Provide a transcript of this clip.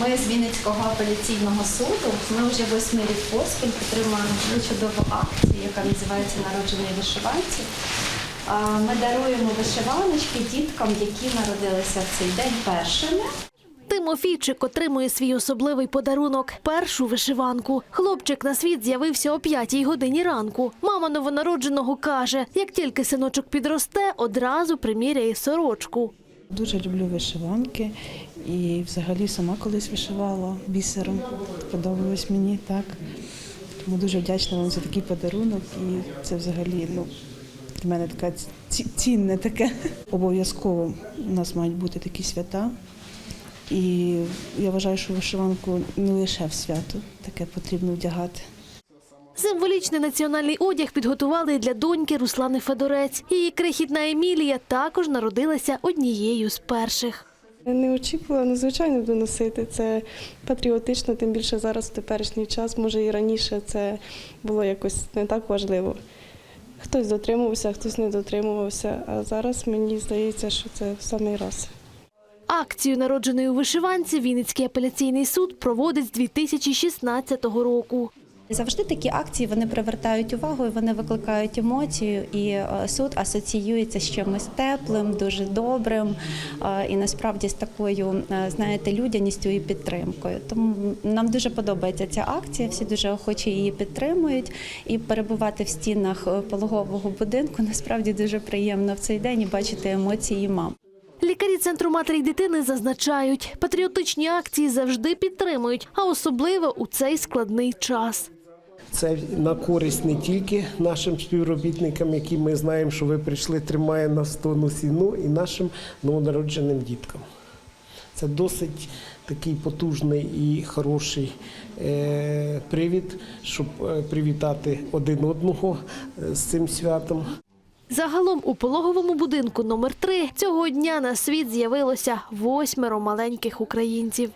Ми з Вінницького апеляційного суду. Ми вже восьмий рік поспіль підтримуємо чудову акцію, яка називається Народжені вишиванці. Ми даруємо вишиваночки діткам, які народилися в цей день першими. Тимофійчик отримує свій особливий подарунок першу вишиванку. Хлопчик на світ з'явився о п'ятій годині ранку. Мама новонародженого каже: як тільки синочок підросте, одразу приміряє сорочку. Дуже люблю вишиванки і взагалі сама колись вишивала бісером. Подобалось мені так. Тому дуже вдячна вам за такий подарунок. І це взагалі ну, для мене така цінне таке. Обов'язково у нас мають бути такі свята. І я вважаю, що вишиванку не лише в свято, таке потрібно вдягати. Символічний національний одяг підготували для доньки Руслани Федорець. Її крихітна Емілія також народилася однією з перших. Не очікувала, ну звичайно буду носити. Це патріотично, тим більше зараз в теперішній час. Може і раніше це було якось не так важливо. Хтось дотримувався, хтось не дотримувався. А зараз мені здається, що це в самий раз. Акцію народженої у вишиванці Вінницький апеляційний суд проводить з 2016 року. Завжди такі акції вони привертають увагу, і вони викликають емоцію, і е, суд асоціюється з чимось теплим, дуже добрим е, і насправді з такою, е, знаєте, людяністю і підтримкою. Тому нам дуже подобається ця акція. Всі дуже охоче її підтримують. І перебувати в стінах пологового будинку насправді дуже приємно в цей день і бачити емоції мам. Лікарі центру матері й дитини зазначають, патріотичні акції завжди підтримують, а особливо у цей складний час. Це на користь не тільки нашим співробітникам, які ми знаємо, що ви прийшли, тримає на стону сіну, і нашим новонародженим діткам. Це досить такий потужний і хороший е, привід, щоб е, привітати один одного е, з цим святом. Загалом у пологовому будинку номер 3 цього дня на світ з'явилося восьмеро маленьких українців.